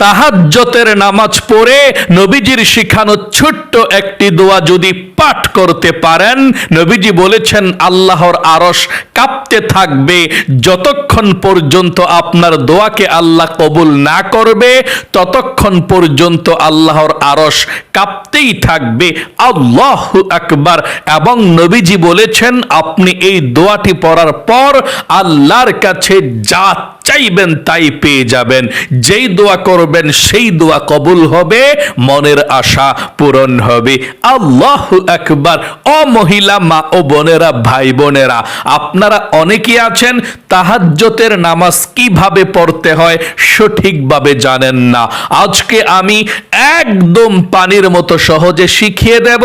তাহাজ্জতের নামাজ পড়ে নবীজির শিখানো ছোট্ট একটি দোয়া যদি পাঠ করতে পারেন। নবীজি বলেছেন, আল্লাহর আরশ কাঁপতে থাকবে। যতক্ষণ পর্যন্ত আপনার দোয়াকে আল্লাহ কবুল না করবে, ততক্ষণ পর্যন্ত আল্লাহর আরশ কাঁপতেই থাকবে। আল্লাহ আকবার। এবং নবীজি বলেছেন, আপনি এই দোয়াটি পড়ার পর আল্লাহর কাছে যা চাইবেন তাই পেয়ে যাবেন। যেই দোয়া করবেন, সেই দোয়া কবুল হবে, মনের আশা পূরণ হবে। আল্লাহ একবার ও মহিলা মা ও বোনেরা, ভাই বোনেরা, আপনারা অনেকেই আছেন, তাহাজ্জতের নামাজ কীভাবে পড়তে হয় সঠিকভাবে জানেন না। আজকে আমি একদম পানির মতো সহজে শিখিয়ে দেব,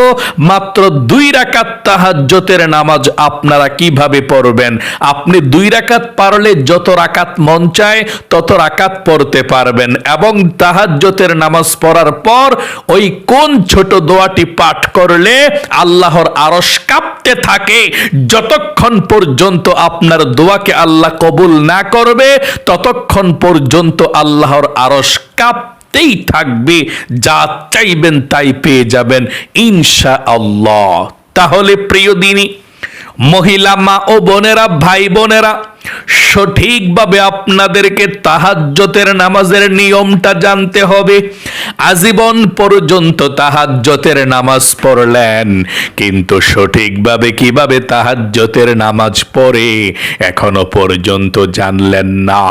মাত্র দুই রাকাত তাহাজ্জতের নামাজ আপনারা কীভাবে পড়বেন? আপনি দুই রাকাত পারলে যত রাকাত মন চায়, তত রাকাত পড়তে পারবেন। এবং তাহাজ্জতের নামাজ পড়ার পর ওই কোন ছোট দোয়াটি পাঠ করলে আল্লাহর আরশ কাঁপতে থাকে, যতক্ষণ পর্যন্ত আপনার দোয়াকে আল্লাহ কবুল না করবে, ততক্ষণ পর্যন্ত আল্লাহর আরশ কাঁপ তেই থাকবে, যা চাইবেন তাই পেয়ে যাবেন ইনশা আল্লাহ তাহলে প্রিয় দিনী, মহিলা মা ও বোনেরা, ভাই বোনেরা সঠিকভাবে আপনাদেরকে তাহাজ্জতের নামাজের নিয়মটা জানতে হবে। আজীবন পর্যন্ত তাহাজ্জতের নামাজ পড়লেন, কিন্তু সঠিকভাবে কীভাবে তাহাজ্জতের নামাজ পড়ে, এখনও পর্যন্ত জানলেন না।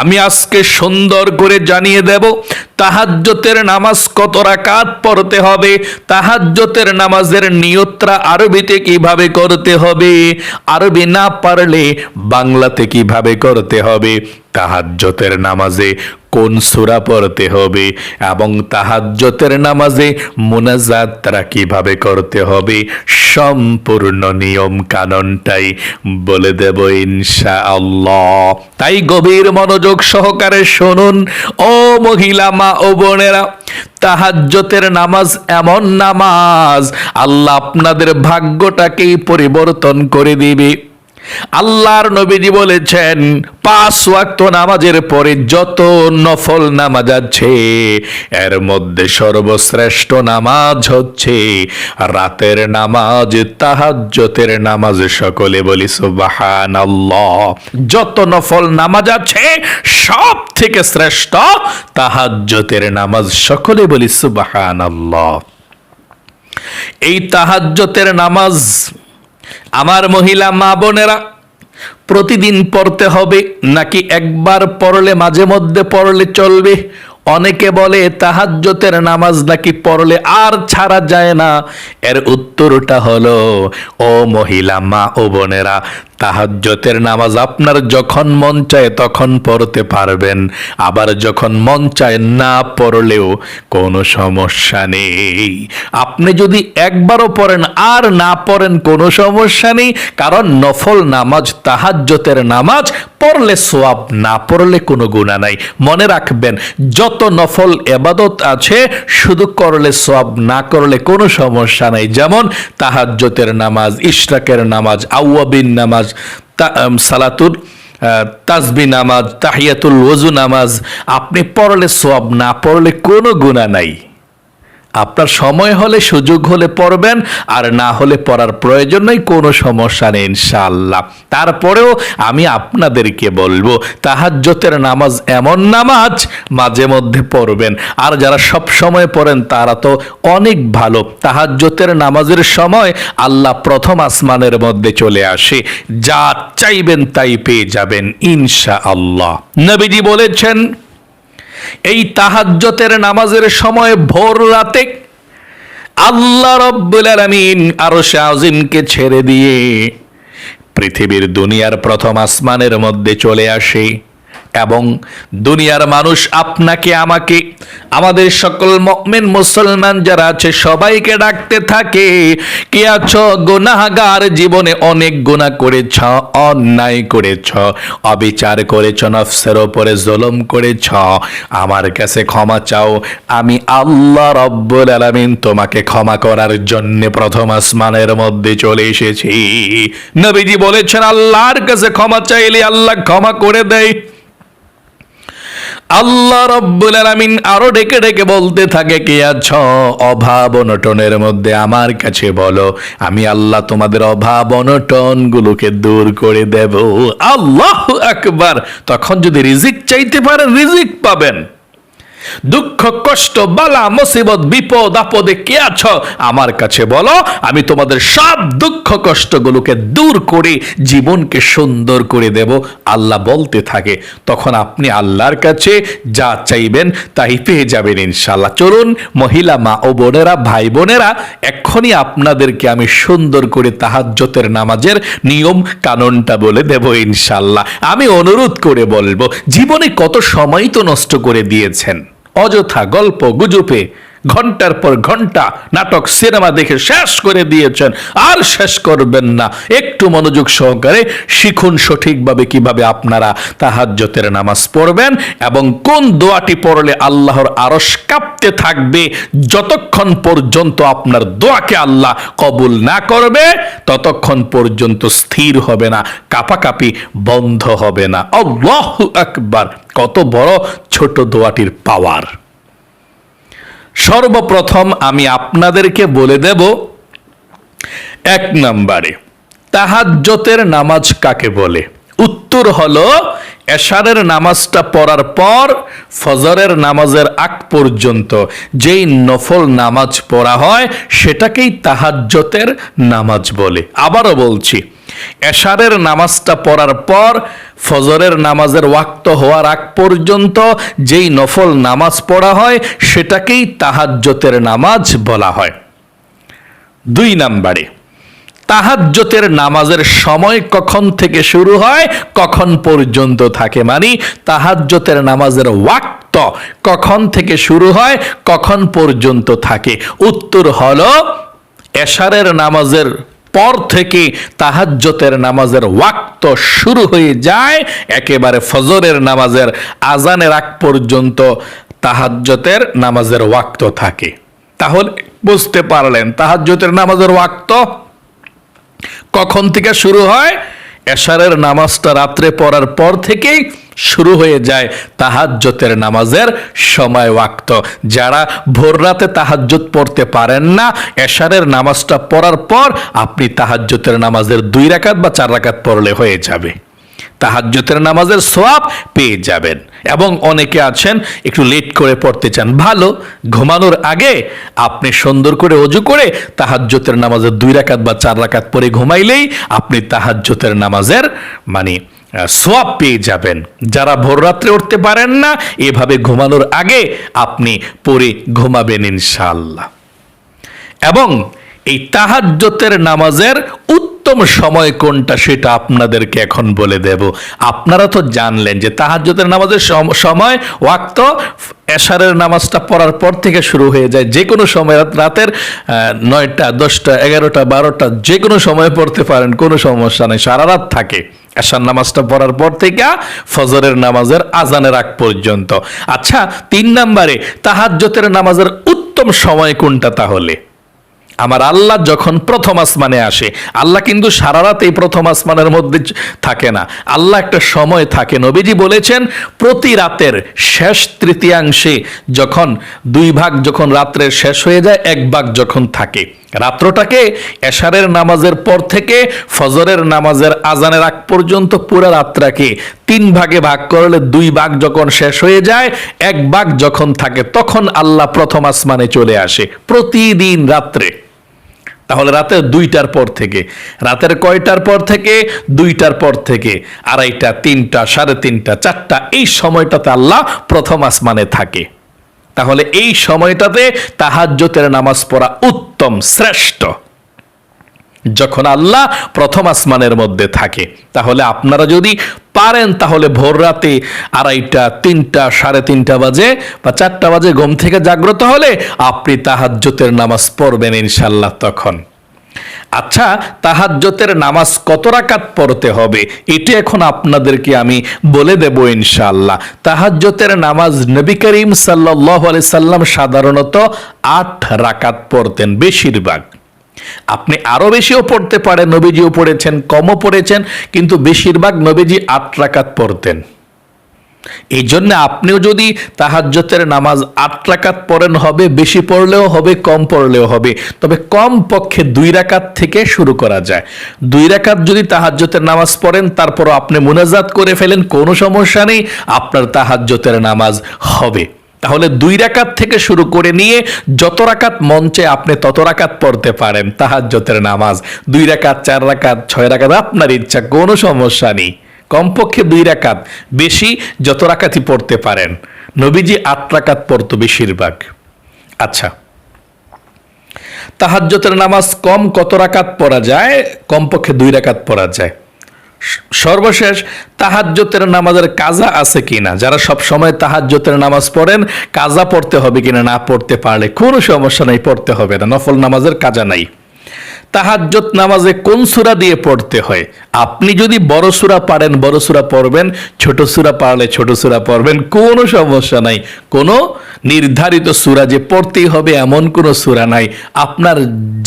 আমি আজকে সুন্দর করে জানিয়ে দেব, তাহাজ্জতের নামাজ কত রাকাত পড়তে হবে, তাহাজ্জতের নামাজের নিয়ত্রা আরবিতে কীভাবে করতে হবে, আরবি না পারলে বাংলাতে কীভাবে করতে হবে? তাহাজ্জতের নামাজে কোন সূরা পড়তে হবে? এবং তাহাজ্জতের নামাজে মুনাজাতরা কীভাবে করতে হবে? সম্পূর্ণ নিয়ম কানুনটাই বলে দেব ইনশা আল্লাহ তাই গভীর মনোযোগ সহকারে শুনুন, ও মহিলা, মা ও বোনেরা, তাহাজ্জতের নামাজ এমন নামাজ, আল্লাহ আপনাদের ভাগ্যটাকেই পরিবর্তন করে দিবে। আল্লাহর নবীজি বলেছেন, পাঁচ ওয়াক্ত নামাজের পরে যত নফল নামাজ আছে, এর মধ্যে সর্বশ্রেষ্ঠ নামাজ হচ্ছে রাতের নামাজ তাহাজ্জতের নামাজ সকলে বলি সুবাহান যত নফল নামাজ আছে সব থেকে শ্রেষ্ঠ তাহাজ্জতের নামাজ সকলে বলি সুবাহান এই তাহাজ্জতের নামাজ আমার মহিলা মা বোনেরা, প্রতিদিন পড়তে হবে নাকি একবার পড়লে মাঝে মধ্যে পড়লে চলবে? অনেকে বলে তাহাজ্জতের নামাজ নাকি পড়লে আর ছাড়া যায় না। এর উত্তরটা হলো, ও মহিলা মা ও বোনেরা তাহাজ্জতের নামাজ আপনার যখন মন চায় তখন পড়তে পারবেন। আবার যখন মন চায় না পড়লেও কোনো সমস্যা নেই। আপনি যদি একবারও পড়েন আর না পড়েন কোনো সমস্যা নেই, কারণ নফল নামাজ, তাহাজ্জতের নামাজ, পড়লে সোয়াব না পড়লে কোনো গুণা নাই। মনে রাখবেন, যত নফল এবাদত আছে, শুধু করলে সোয়াব না করলে কোনো সমস্যা নাই। যেমন তাহাজ্জতের নামাজ, ইশরাকের নামাজ, আউয়াবিন নামাজ তা- সালাতুর তাসবি নামাজ, তাহিয়াতুল ওজু নামাজ, আপনি পড়লে সব না, পড়লে কোনো গুণা নাই। আপনার সময় হলে, সুযোগ হলে পড়বেন, আর না হলে পড়ার প্রয়োজন নেই, কোনো সমস্যা নেই, ইনশাআল্লাহ। তারপরেও আমি আপনাদেরকে বলব, তাহাজ্জতের নামাজ এমন নামাজ মাঝে মধ্যে পড়বেন। আর যারা সব সময় পড়েন, তারা তো অনেক ভালো। তাহাজ্জতের নামাজের সময় আল্লাহ প্রথম আসমানের মধ্যে চলে আসে। যা চাইবেন তাই পেয়ে যাবেন ইনশা আল্লাহ নবীজি বলেছেন এই তাহাজ্জতের নামাজের সময় ভোর রাতে আল্লাহ রব্বুল আলমিন আরও শাহজিমকে ছেড়ে দিয়ে পৃথিবীর দুনিয়ার প্রথম আসমানের মধ্যে চলে আসে। এবং দুনিয়ার মানুষ আপনাকে, আমাকে, আমাদের সকল মমিন মুসলমান যারা আছে, সবাইকে ডাকতে থাকে, কে আছো? গুনাহগার জীবনে অনেক গুনাহ করেছ, অন্যায় করেছ, অবিচার করেছ, নফসের ওপরে জুলুম করেছ। আমার কাছে ক্ষমা চাও। আমি আল্লাহ রব্বুল আলামিন তোমাকে ক্ষমা করার জন্য প্রথম আসমানের মধ্যে চলে এসেছি। নবীজি বলেছেন, আল্লাহর কাছে ক্ষমা চাইলে আল্লাহ ক্ষমা করে দেয়। আল্লাহ রব্বুল আলামিন আরও ডেকে ডেকে বলতে থাকে কে আছ অভাব অনটনের মধ্যে আমার কাছে বলো, আমি আল্লাহ তোমাদের অভাব অনটন গুলোকে দূর করে দেব। আল্লাহ আকবার। তখন যদি রিজিক চাইতে পারেন, রিজিক পাবেন। দুঃখ, কষ্ট, বালা, মুসিবত, বিপদ, আপদে কে আছো? আমার কাছে বলো, আমি তোমাদের সব দুঃখ, কষ্টগুলোকে দূর করে জীবনকে সুন্দর করে দেব। আল্লাহ বলতে থাকে, তখন আপনি আল্লাহর কাছে যা চাইবেন তাই পেয়ে যাবেন ইনশাল্লাহ চলুন, মহিলা, মা ও বোনেরা, ভাই বোনেরা, এক্ষুনি আপনাদেরকে আমি সুন্দর করে তাহাজ্জতের নামাজের নিয়ম, কানুনটা বলে দেব ইনশাল্লাহ আমি অনুরোধ করে বলব, জীবনে কত সময় তো নষ্ট করে দিয়েছেন? অযথা গল্প গুজবে। ঘণ্টার পর ঘণ্টা নাটক, সিনেমা দেখে শেষ করে দিয়েছেন। আর শেষ করবেন না। একটু মনোযোগ সহকারে শিখুন সঠিকভাবে কীভাবে আপনারা তাহাজ্জতের নামাজ পড়বেন এবং কোন দোয়াটি পড়লে আল্লাহর আরস কাঁপতে থাকবে, যতক্ষণ পর্যন্ত আপনার দোয়াকে আল্লাহ কবুল না করবে, ততক্ষণ পর্যন্ত স্থির হবে না, কাপাকাপি বন্ধ হবে না। আল্লাহ আকবার। কত বড় ছোট দোয়াটির পাওয়ার। সর্বপ্রথম আমি আপনাদেরকে বলে দেব এক নম্বরে তাহাজ্জতের নামাজ কাকে বলে? উত্তর হলো এশারের নামাজটা পড়ার পর ফজরের নামাজের আগ পর্যন্ত যেই নফল নামাজ পড়া হয় সেটাকেই তাহাজ্জতের নামাজ বলে। আবারও বলছি, এশারের নামাজটা পড়ার পর ফজরের নামাজের ওয়াক্ত হওয়ার আগ পর্যন্ত যেই নফল নামাজ পড়া হয় সেটাকেই তাহাজ্জতের নামাজ বলা হয়। দুই নাম্বারে তাহাজ্জতের নামাজের সময় কখন থেকে শুরু হয়, কখন পর্যন্ত থাকে মানে তাহাজ্জতের নামাজের ওয়াক্ত কখন থেকে শুরু হয়, কখন পর্যন্ত থাকে। উত্তর হল, এশারের নামাজের পর থেকে তাহাজ্জতের নামাজের ওয়াক্ত শুরু হয়ে যায়, একেবারে ফজরের নামাজের আজানের আগ পর্যন্ত তাহাজ্জতের নামাজের ওয়াক্ত থাকে। তাহলে বুঝতে পারলেন, তাহাজ্জতের নামাজের ওয়াক্ত কখন থেকে শুরু হয়? এশারের নামাজটা রাত্রে পড়ার পর থেকেই শুরু হয়ে যায় তাহাজ্জতের নামাজের সময় ওয়াক্ত। যারা ভোর রাতে তাহাজ্জত পড়তে পারেন না, এশারের নামাজটা পড়ার পর আপনি তাহাজ্জতের নামাজের দুই রাকাত বা চার রাকাত পড়লে হয়ে যাবে। তাহাজ্জতের নামাজের সোয়াব পেয়ে যাবেন। এবং অনেকে আছেন, একটু লেট করে পড়তে চান। ভালো, ঘুমানোর আগে আপনি সুন্দর করে অজু করে তাহাজ্জতের নামাজের দুই রাকাত বা চার রাকাত পরে ঘুমাইলেই আপনি তাহাজ্জতের নামাজের মানে সোয়াব পেয়ে যাবেন। যারা ভোর রাত্রে উঠতে পারেন না, এভাবে ঘুমানোর আগে আপনি পরে ঘুমাবেন ইনশাআল্লাহ। এবং এই তাহাজ্জতের নামাজের উত্তম সময় কোনটা সেটা আপনাদেরকে এখন বলে দেব। আপনারা তো জানলেন যে তাহাজ্জতের নামাজের সম- সময়, ওয়াক্ত, এশারের নামাজটা পড়ার পর থেকে শুরু হয়ে যায়। যে কোনো সময় রাত- রাতের নয়টা, দশটা, এগারোটা, বারোটা, যে কোনো সময় পড়তে পারেন, কোনো সমস্যা নেই, সারা রাত থাকে। এশার নামাজটা পড়ার পর থেকে ফজরের নামাজের আজানের আগ পর্যন্ত। আচ্ছা তিন নম্বরে তাহাজ্জতের নামাজের উত্তম সময় কোনটা তাহলে? আমার আল্লাহ যখন প্রথম আসমানে আসে, আল্লাহ কিন্তু সারা রাত এই প্রথম আসমানের মধ্যে থাকে না। আল্লাহ একটা সময় থাকে। নবীজি বলেছেন, প্রতি রাতের শেষ তৃতীয়াংশে যখন দুই ভাগ যখন রাত্রের শেষ হয়ে যায়, এক ভাগ যখন থাকে। রাত্রটাকে এশারের নামাজের পর থেকে ফজরের নামাজের আজানের আগ পর্যন্ত পুরো রাতটাকে তিন ভাগে ভাগ করলে দুই ভাগ যখন শেষ হয়ে যায়, এক ভাগ যখন থাকে, তখন আল্লাহ প্রথম আসমানে চলে আসে। প্রতিদিন রাত্রে। তাহলে রাতে দুইটার পর থেকে, রাতের কয়টার পর থেকে? দুইটার পর থেকে, আড়াইটা, তিনটা, সাড়ে তিনটা, চারটা, এই সময়টাতে আল্লাহ প্রথম আসমানে থাকে। তাহলে এই সময়টাতে তাহাজ্জতের নামাজ পড়া উত্তম, শ্রেষ্ঠ। যখন আল্লাহ প্রথম আসমানের মধ্যে থাকে, তাহলে আপনারা যদি পারেন, তাহলে ভোর রাতে আড়াইটা, তিনটা, সাড়ে তিনটা বাজে বা চারটা বাজে ঘুম থেকে জাগ্রত হলে আপনি তাহাজ্জতের নামাজ পড়বেন ইনশাল্লাহ তখন। আচ্ছা তাহাজ্জতের নামাজ কত রাকাত পড়তে হবে? এটি এখন আপনাদেরকে আমি বলে দেব ইনশাআল্লাহ। তাহাজ্জতের নামাজ নবী করিম সাল্লাল্লাহু আলাইহি সাল্লাম সাধারণত আট রাকাত পড়তেন বেশিরভাগ। আপনি বেশিও পড়তে পারেন, নবীজিও পড়েছেন, কমও পড়েছেন, কিন্তু বেশিরভাগ নবীজি আট রাকাত পড়তেন। এই জন্য আপনিও যদি তাহাজ্জতের নামাজ আট রাকাত পড়েন হবে, বেশি পড়লেও হবে, কম পড়লেও হবে। তবে কম পক্ষে দুই রাকাত থেকে শুরু করা যায়। দুই রাকাত যদি তাহাজ্জতের নামাজ পড়েন তারপর আপনি মোনাজাত করে ফেলেন, কোনো সমস্যা নেই, আপনার তাহাজ্জতের নামাজ হবে। তাহলে দুই রাকাত থেকে শুরু করে নিয়ে যত রাকাত মঞ্চে আপনি তত রাকাত পড়তে পারেন। তাহাজ্জতের নামাজ, দুই রাকাত, চার রাকাত, ছয় রাকাত, আপনার ইচ্ছা, কোনো সমস্যা নেই। কমপক্ষে দুই রাকাত বেশি যত রাকাতই পড়তে পারেন। নবীজি আট রাকাত পড়তো বেশিরভাগ। আচ্ছা। তাহাজ্জতের নামাজ কম কত রাকাত পড়া যায়? কমপক্ষে দুই রাকাত পড়া যায়। সর্বশেষ তাহাজ্যতের নামাজের কাজা আছে কিনা? যারা সব সময় তাহাজ্যতের নামাজ পড়েন, কাজা পড়তে হবে কিনা না পড়তে পারলে কোনো সমস্যা নাই, পড়তে হবে না। নফল নামাজের কাজা নাই। তাহাজ্জত নামাজে কোন সূরা দিয়ে পড়তে হয়? আপনি যদি বড় সুরা পারেন, বড় সূরা পড়বেন, ছোট সূরা পারলে ছোট সূরা পড়বেন, কোনো সমস্যা নাই। কোনো নির্ধারিত সূরা যে পড়তেই হবে এমন কোনো সূরা নাই। আপনার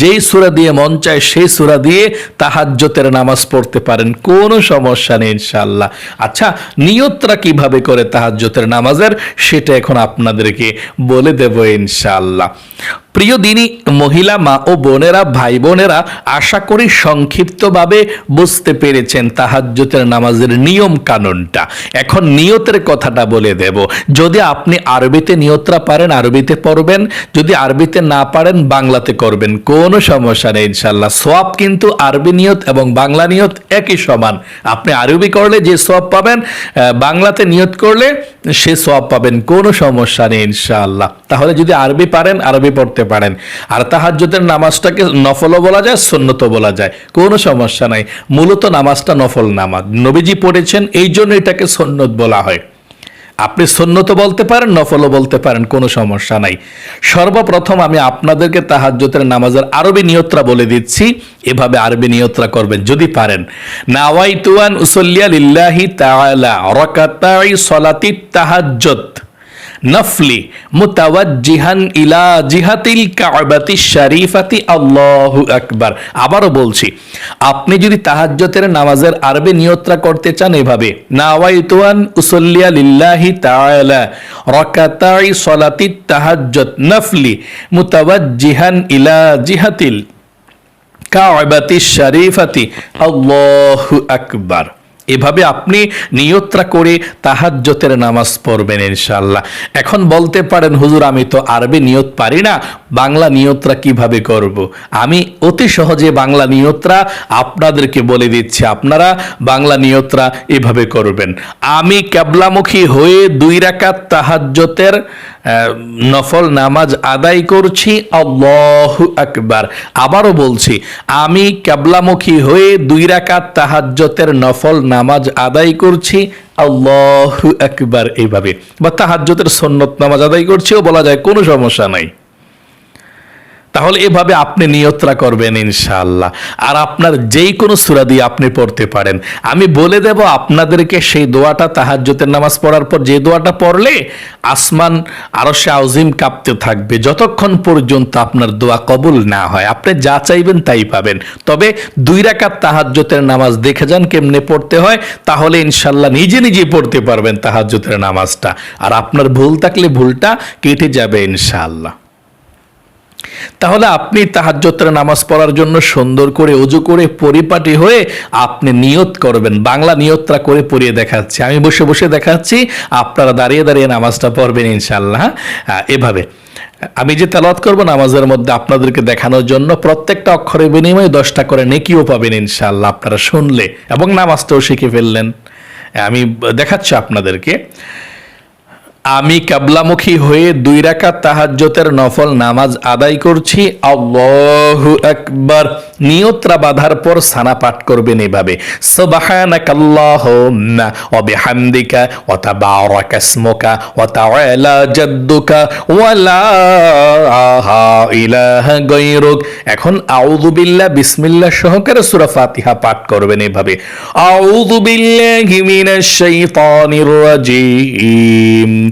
যেই সূরা দিয়ে মন চায়, সেই সূরা দিয়ে তাহাজ্জতের নামাজ পড়তে পারেন, কোনো সমস্যা নেই ইনশাল্লাহ আচ্ছা নিয়তরা কীভাবে করে তাহাজ্জতের নামাজের? সেটা এখন আপনাদেরকে বলে দেব ইনশাআল্লাহ। প্রিয় দিনী, মহিলা মা ও বোনেরা, ভাই বোনেরা, আশা করি সংক্ষিপ্তভাবে বুঝতে পেরেছেন তাহাজ্জুতের নামাজের নিয়ম কানুনটা। এখন নিয়তের কথাটা বলে দেব। যদি আপনি আরবিতে নিয়তরা পারেন, আরবিতে পড়বেন, যদি আরবিতে না পারেন, বাংলাতে করবেন। কোনো সমস্যা নেই ইনশাল্লাহ সোয়াব কিন্তু আরবি নিয়ত এবং বাংলা নিয়ত একই সমান। আপনি আরবি করলে যে সোয়াব পাবেন বাংলাতে নিয়ত করলে সে সোয়াব পাবেন। কোনো সমস্যা নেই, ইনশাআল্লাহ। তাহলে যদি আরবি পারেন, আরবি পড়তে পারেন। আর তাহাজ্জুদের নামাজটাকে নফলও বলা যায়, সুন্নতও বলা যায়। কোনো সমস্যা নাই। মূলত নামাজটা নফল নামাজ। নবীজি পড়েছেন, এই জন্য এটাকে সন্ন্যত বলা হয়। আপনি সন্ন্যত বলতে পারেন, নফলও বলতে পারেন, কোনো সমস্যা নাই। সর্বপ্রথম আমি আপনাদেরকে তাহাজ্জুদের নামাজের আরবি নিয়ত্রা বলে দিচ্ছি। এভাবে আরবি নিয়ত্রা করবেন, যদি পারেন। নাওয়াইতুয়ান উসল্লিয়া লিল্লাহি তাআলা, রাকাতাই সলাতি তাহাজ্জুদ। নফলি মুতাওয়াজ্জিহান ইলা জিহাতিল কাবাতি শরীফাতি, আল্লাহু আকবার। আবারও বলছি, আপনি যদি তাহাজ্জতের নামাজের আরবে নিয়ত্রা করতে চান এভাবে, নাওয়াইতুয়ান উসল্লিয়া লিল্লাহি তাআলা, রাকাতাই সলাতি তাহাজ্জুদ, নফলি মুতাওয়াজ্জিহান ইলা জিহাতিল কাবাতি শরীফাতি, আল্লাহু আকবার। এভাবে আপনি নিয়ত্রা করে তাহাজ্জতের নামাজ পড়বেন ইনশাল্লাহ এখন বলতে পারেন হুজুর আমি তো আরবি নিয়ত পারি না বাংলা নিয়ত্রা কীভাবে করব। আমি অতি সহজে বাংলা নিয়ত্রা আপনাদেরকে বলে দিচ্ছি আপনারা বাংলা নিয়ত্রা এভাবে করবেন আমি ক্যাবলামুখী হয়ে দুই রাকাত তাহাজ্জতের আহ, নফল নামাজ আদায় করছি, আল্লাহ আকবার। আবারও বলছি, আমি ক্যাবলামুখী হয়ে দুই রাকাত তাহাজ্যতের নফল নামাজ আদায় করছি, আল্লাহ আকবার। এইভাবে। বা তাহাজ্যতের সন্ন্যত নামাজ আদায় করছিও বলা যায় কোনো সমস্যা নাই। তাহলে এভাবে আপনি নিয়ত্রা করবেন ইনশাআল্লাহ। আর আপনার যেই কোনো সূরা দিয়ে আপনি পড়তে পারেন। আমি বলে দেব আপনাদেরকে সেই দোয়াটা তাহাজ্জুতের নামাজ পড়ার পর যে দোয়াটা পড়লে আসমান আরও সে আউজিম কাঁপতে থাকবে। যতক্ষণ পর্যন্ত আপনার দোয়া কবুল না হয়, আপনি যা চাইবেন তাই পাবেন। তবে দুই রাকাত তাহাজ্জুতের নামাজ দেখে যান কেমনে পড়তে হয়, তাহলে ইনশাল্লাহ নিজে নিজে পড়তে পারবেন তাহাজ্জুতের নামাজটা। আর আপনার ভুল থাকলে ভুলটা কেটে যাবে ইনশাআল্লাহ। তাহলে আপনি তাহাজ্জতের নামাজ পড়ার জন্য সুন্দর করে উজু করে পরিপাটি হয়ে আপনি নিয়ত করবেন। বাংলা নিয়তটা করে পড়িয়ে দেখাচ্ছি। আমি বসে বসে দেখাচ্ছি, আপনারা দাঁড়িয়ে দাঁড়িয়ে নামাজটা পড়বেন ইনশাল্লাহ এভাবে। আমি যে তেলাওয়াত করব নামাজের মধ্যে আপনাদেরকে দেখানোর জন্য প্রত্যেকটা অক্ষরের বিনিময়ে দশটা করে নেকিও পাবেন ইনশাল্লাহ আপনারা শুনলে এবং নামাজটাও শিখে ফেললেন। আমি দেখাচ্ছি আপনাদেরকে। আমি কাবলামুখী হয়ে দুই রাকাত তাহাজ্জতের নফল নামাজ আদায় করছি। আল্লাহু আকবার। নিয়ত্রা বাঁধার পর সানা পাঠ করবেন এভাবে। সুবহানাকাল্লাহুম্মা ওয়া বিহামদিকা ওয়া তাবারাকা ইসমুকা ওয়া তাআলা জাদ্দুকা ওয়া লা ইলাহা গায়রুক। এখন আউযু বিল্লাহ, বিসমিল্লাহ সহকারে সূরা ফাতিহা পাঠ করবেন এভাবে। আউযু বিল্লাহি মিনাশ শাইতানির রাজিম।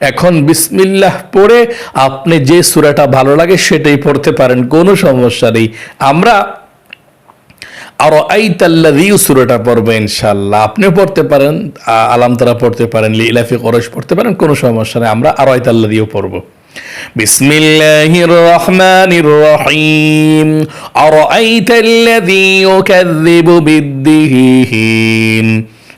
এখন বিসমিল্লাহ পড়ে আপনি যে সূরাটা ভালো লাগে সেটাই পড়তে পারেন কোনো সমস্যা নেই আমরা আরো আইতাল্লাযী সূরাটা পড়বো ইনশাআল্লাহ আপনিও পড়তে পারেন আ- আলাম তারা পড়তে পারেন লিলাফি করশ পড়তে পারেন কোনো সমস্যা নেই আমরা আরো আইতাল্লাযীও পড়বো بسم الله الرحمن الرحيم أرأيت الذي يكذب بالدين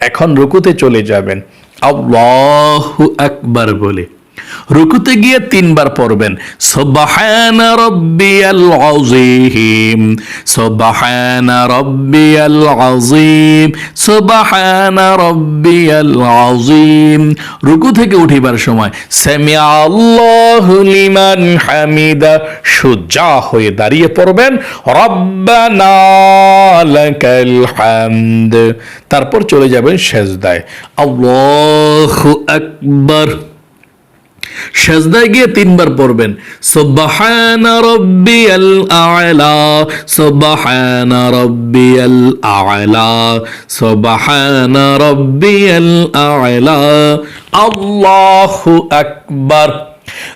এখন রুকুতে চলে যাবেন। আল্লাহু আকবার বলে। রুকুতে গিয়ে তিনবার পড়বেন। রুকু থেকে উঠিবার সময় সামিআ আল্লাহু লিমান হামিদা, সুজা হয়ে দাঁড়িয়ে পড়বেন। রব্বানা লাকাল হামদ। তারপর চলে যাবেন সেজদায়। আল্লাহু আকবার। সেজদায় গিয়ে তিনবার পড়বেন। আল্লাহু আকবার।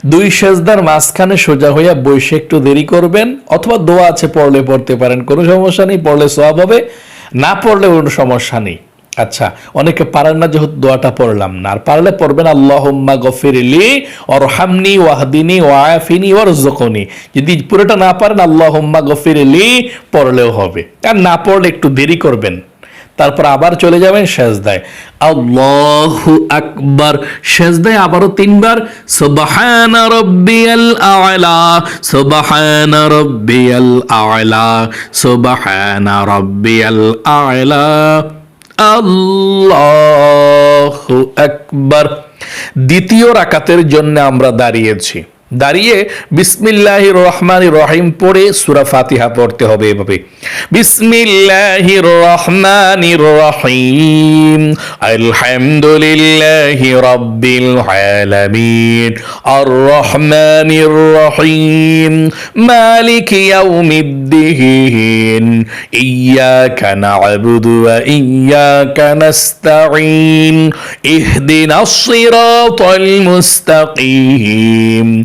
দুই সেজদার মাঝখানে সোজা হইয়া বসে একটু দেরি করবেন, অথবা দোয়া আছে পড়লে পড়তে পারেন, কোনো সমস্যা নেই, পড়লে সওয়াব হবে, না পড়লে কোনো সমস্যা নেই। আচ্ছা অনেকে পারেন না যেহেতু দোয়াটা পড়লাম না। আর পারলে পড়বেন, আল্লাহুম্মা গফিরলি অরহামনি ওয়াহদিনি ওয়াফিনি ওয়ারজুকনি যদি পুরোটা না পারেন, আল্লাহুম্মা গফিরলি পড়লেও হবে। আর না পড়লে একটু দেরি করবেন। তারপর আবার চলে যাবেন সেজদায়। আল্লাহু আকবার সেজদায় আবারও তিনবার, সুবহানা রাব্বিয়াল আ'লা সুবহানা রাব্বিয়াল আ'লা সুবহানা রাব্বিয়াল আ'লা আল্লাহু আকবার দ্বিতীয় রাকাতের জন্য আমরা দাঁড়িয়েছি। দাঁড়িয়ে বিসমিল্লাহির রহমানির রহিম পড়ে সূরা ফাতিহা পড়তে হবে এভাবে। বিসমিল্লাহির রহমানির রহিম। আলহামদুলিল্লাহি রাব্বিল আলামিন। আর রহমানির রহিম। মালিক ইয়াউমিদ্দিন। ইয়াকা না'বুদু ওয়া ইয়াকা নাস্তাঈন। ইহদিনাস সিরাতাল মুস্তাকিম।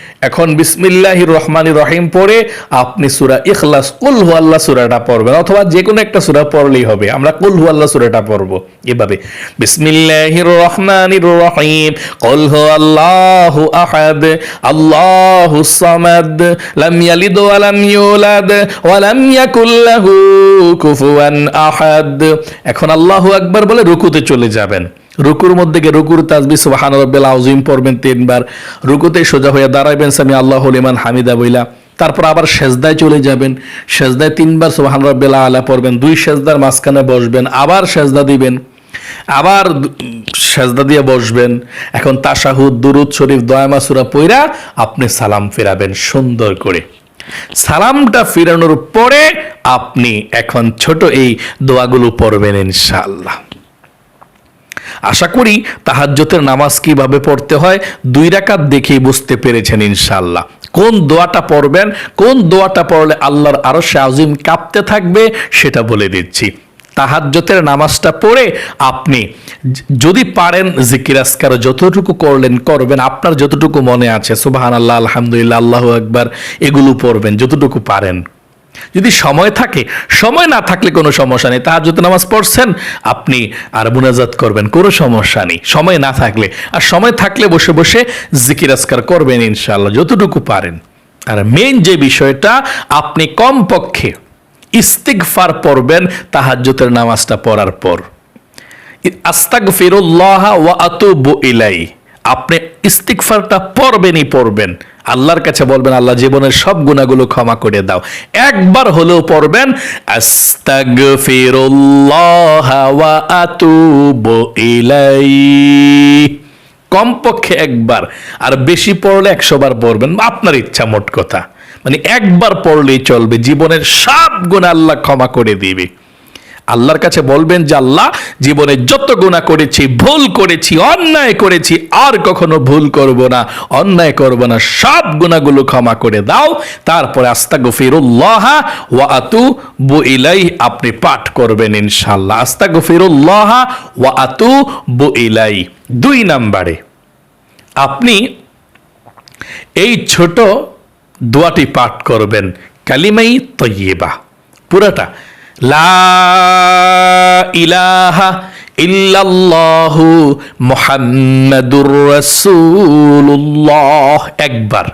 এখন বিসমিল্লাহির রহমানির রহিম পড়ে আপনি সূরা ইখলাস, কুল হু আল্লাহ সূরাটা পড়বেন, অথবা যে কোনো একটা সূরা পড়লেই হবে। আমরা কুল হু আল্লাহ সূরাটা পড়ব এভাবে। বিসমিল্লাহির রহমানির রহিম, কুল হু আল্লাহু আহাদ, আল্লাহু সামাদ, লাম ইয়ালিদ ওয়া লাম ইউলাদ, ওয়া লাম ইয়াকুল লাহু কুফুয়ান আহাদ। এখন আল্লাহু আকবার বলে রুকুতে চলে যাবেন। রুকুর মধ্যে গিয়ে রুকুর তাজবি সুবহান রাব্বিল আযীম পড়বেন তিনবার। রুকুতে সোজা হয়ে দাঁড়াইবেন সামি আল্লাহু লিমান হামিদা বইলা। তারপর আবার সেজদায় চলে যাবেন। সেজদায় তিনবার সুবহান রাব্বিল আলা পড়বেন। দুই সেজদার মাঝখানে বসবেন। আবার সেজদা দিবেন। আবার সেজদা দিয়ে বসবেন। এখন তাশাহুদ, দুরুদ শরীফ, দয়ামা সূরা পইরা আপনি সালাম ফেরাবেন সুন্দর করে। সালামটা ফিরানোর পরে আপনি এখন ছোট এই দোয়াগুলো পড়বেন ইনশাআল্লাহ। আশা করি তাহাজ্জতের নামাজ কীভাবে পড়তে হয়? দুই রাকাত দেখেই বুঝতে পেরেছেন ইনশাল্লাহ কোন দোয়াটা পড়বেন, কোন দোয়াটা পড়লে আল্লাহর আরও আজিম কাঁপতে থাকবে সেটা বলে দিচ্ছি। তাহাজ্জতের নামাজটা পড়ে আপনি যদি পারেন জিকির আসকার যতটুকু করলেন, করবেন। আপনার যতটুকু মনে আছে সুবাহান আল্লাহ আলহামদুলিল্লাহ, আল্লাহ একবার এগুলো পড়বেন, যতটুকু পারেন। যদি সময় থাকে, সময় না থাকলে কোনো সমস্যা নেই। তাহার যদি নামাজ পড়ছেন, আপনি আর মুনাজাত করবেন, কোনো সমস্যা নেই। সময় না থাকলে, আর সময় থাকলে বসে বসে জিকির আসকার করবেন ইনশাআল্লাহ, যতটুকু পারেন। আর মেন যে বিষয়টা, আপনি কমপক্ষে ইস্তিগফার পড়বেন তাহাজ্জুতের নামাজটা পড়ার পর। আস্তাক ফিরুল্লাহ ওয়া আতুবু ইলাই আপনি ইস্তিগফারটা পড়বেনই পড়বেন। আল্লাহর কাছে বলবেন, আল্লাহ জীবনের সব গুণাগুলো ক্ষমা করে দাও। একবার হলেও পড়বেন কমপক্ষে একবার, আর বেশি পড়লে একশো বার পড়বেন, আপনার ইচ্ছা মোট কথা। মানে একবার পড়লেই চলবে, জীবনের সব গুণ আল্লাহ ক্ষমা করে দিবে। আল্লাহর কাছে বলবেন যে আল্লাহ, জীবনে যত গুণা করেছি, ভুল করেছি, অন্যায় করেছি, আর কখনো ভুল করব না। অন্যায় করব না, সব গুণাগুলো ক্ষমা করে দাও। তারপরে আস্তা গফিরুল্লাহ ওয়া আতু বু ইলাই আপনি পাঠ করবেন ইনশাল্লাহ আস্তা গফিরুল্লাহ ওয়া আতু বু ইলাই দুই নাম্বারে, আপনি এই ছোট দোয়াটি পাঠ করবেন। কালিমাই তৈবা পুরাটা ইলাহা একবার।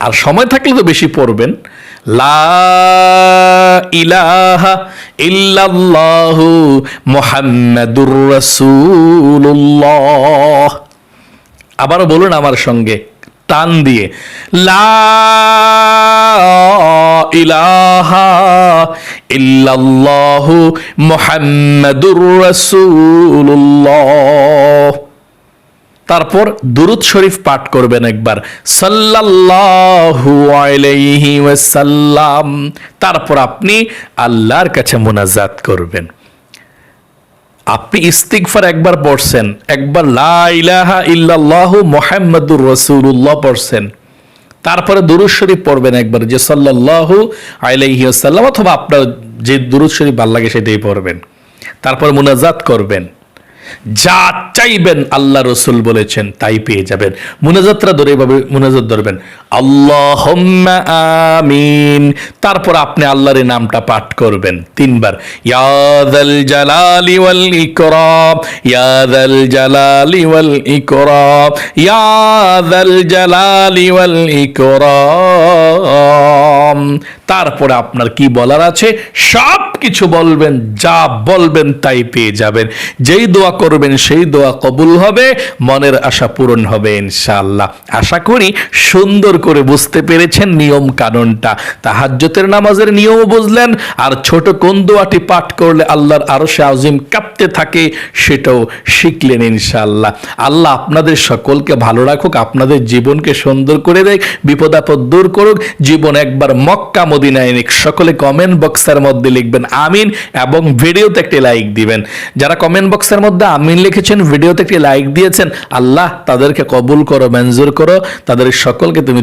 আর সময় থাকলে তো বেশি পড়বেন। লা ইলাহা ইল্লাল্লাহু আবারও বলুন আমার সঙ্গে, টান দিয়ে। লা ইলাহা ইল্লাল্লাহু রাসূলুল্লাহ। তারপর দুরুদ শরীফ পাঠ করবেন একবার। সাল্লাল্লাহু আলাইহি ওয়াসাল্লাম। তারপর আপনি আল্লাহর কাছে মোনাজাত করবেন। আপনি ইস্তিগফার একবার পড়ছেন, একবার লা ইলাহা ইল্লাল্লাহু মুহাম্মাদুর রাসূলুল্লাহ পড়ছেন। তারপরে দুরুদ শরীফ পড়বেন একবার, যে সাল্লাহু আলাইহি ওয়াসাল্লাম, অথবা আপনার যে দুরুদ শরীফ ভালো লাগে সেটাই পড়বেন। তারপর মোনাজাত করবেন। যা চাইবেন আল্লাহ রসুল বলেছেন তাই পেয়ে যাবেন। মোনাজাতরা ধরে এভাবে মোনাজাত ধরবেন। আল্লাহ আমিন। তারপর আপনি আল্লাহর নামটা পাঠ করবেন তিনবার। ইয়াদাল জালালি ওয়াল ইকরাম ইয়াদাল জালালি ওয়াল ইকরাম ইয়াদাল জালালি ওয়াল ইকরাম। তারপরে আপনার কি বলার আছে? সব কিছু বলবেন, যা বলবেন তাই পেয়ে যাবেন। যেই দোয়া করবেন, সেই দোয়া কবুল হবে, মনের আশা পূরণ হবে ইনশাআল্লাহ। আশা করি সুন্দর করে বুঝতে পেরেছেন নিয়ম কানুনটা। তাহাজ্জতের নামাজের নিয়ম বুঝলেন, আর ছোট কোন দোয়াটি পাঠ করলে আল্লাহর আরও সে আজিম কাঁপতে থাকে সেটাও শিখলেন ইনশাআল্লাহ। আল্লাহ আপনাদের সকলকে ভালো রাখুক, আপনাদের জীবনকে সুন্দর করে দেখ বিপদ আপদ দূর করুক, জীবন একবার মক্কা মদিনায় নিক। সকলে কমেন্ট বক্সের মধ্যে লিখবেন আমিন এবং ভিডিওতে একটি লাইক দিবেন। যারা কমেন্ট বক্সের মধ্যে আমিন লিখেছেন, ভিডিওতে একটি লাইক দিয়েছেন, আল্লাহ তাদেরকে কবুল করো, মঞ্জুর করো। তাদের সকলকে তুমি